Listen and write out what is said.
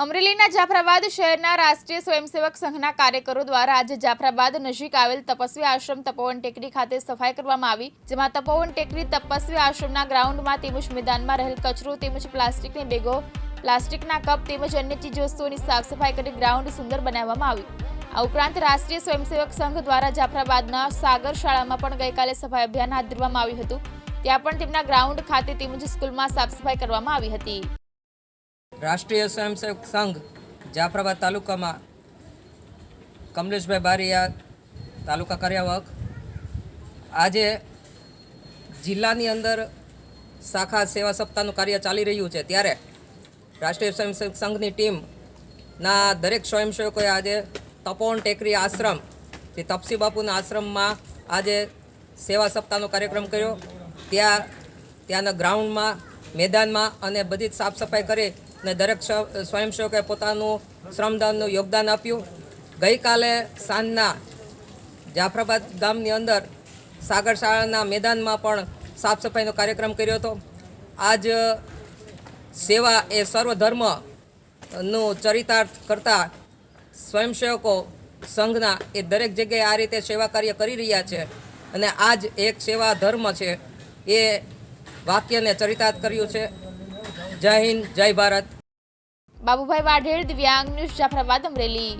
અમરેલીના જાફરાબાદ શહેરના રાષ્ટ્રીય સ્વયંસેવક સંઘના કાર્યકરો દ્વારા આજે જાફરાબાદ નજીક આવેલ તપસ્વી આશ્રમ તપોવન ટેકરી ખાતે સફાઈ કરવામાં આવી, જેમાં તપોવન ટેકરી તપસ્વી આશ્રમના ગ્રાઉન્ડમાં તેમજ મેદાનમાં રહેલ કચરો તેમજ પ્લાસ્ટિકની બેગો, પ્લાસ્ટિકના કપ તેમજ અન્ય ચીજવસ્તુઓની સાફ સફાઈ કરી ગ્રાઉન્ડ સુંદર બનાવવામાં આવ્યું આ ઉપરાંત રાષ્ટ્રીય સ્વયંસેવક સંઘ દ્વારા જાફરાબાદના સાગર શાળામાં પણ ગઈકાલે સફાઈ અભિયાન હાથ ધરવામાં આવ્યું હતું. ત્યાં પણ તેમના ગ્રાઉન્ડ ખાતે તેમજ સ્કૂલમાં સાફ સફાઈ કરવામાં આવી હતી. રાષ્ટ્રીય સ્વયંસેવક સંઘ જાફરાબાદ તાલુકામાં કમલેશભાઈ બારિયા તાલુકા કાર્યવાહક. આજે જિલ્લાની અંદર શાખા સેવા સપ્તાહનું કાર્ય ચાલી રહ્યું છે. ત્યારે રાષ્ટ્રીય સ્વયંસેવક સંઘની ટીમના દરેક સ્વયંસેવકોએ આજે તપોવન ટેકરી આશ્રમ, જે તપસી બાપુના આશ્રમમાં આજે સેવા સપ્તાહનો કાર્યક્રમ કર્યો. ત્યાં ત્યાંના ગ્રાઉન્ડમાં, મેદાનમાં અને બધી જ સાફ સફાઈ કરી અને દરેક સ્વયંસેવકે પોતાનું શ્રમદાનનું યોગદાન આપ્યું. ગઈકાલે સાંજના જાફરાબાદ ગામની અંદર સાગર શાળાના મેદાનમાં પણ સાફ સફાઈનો કાર્યક્રમ કર્યો હતો. આજ સેવા એ સર્વધર્મનું ચરિતાર્થ કરતા સ્વયંસેવકો સંઘના એ દરેક જગ્યાએ આ રીતે સેવા કાર્ય કરી રહ્યા છે અને આ જ એક સેવા ધર્મ છે. એ વાક્યને ચરિતાર્થ કર્યું છે. જય હિન્દ જય ભારત. બાબુભાઈ વાઢેર દિવ્યાંગ ન્યૂઝ જાફરાબાદ અમરેલી.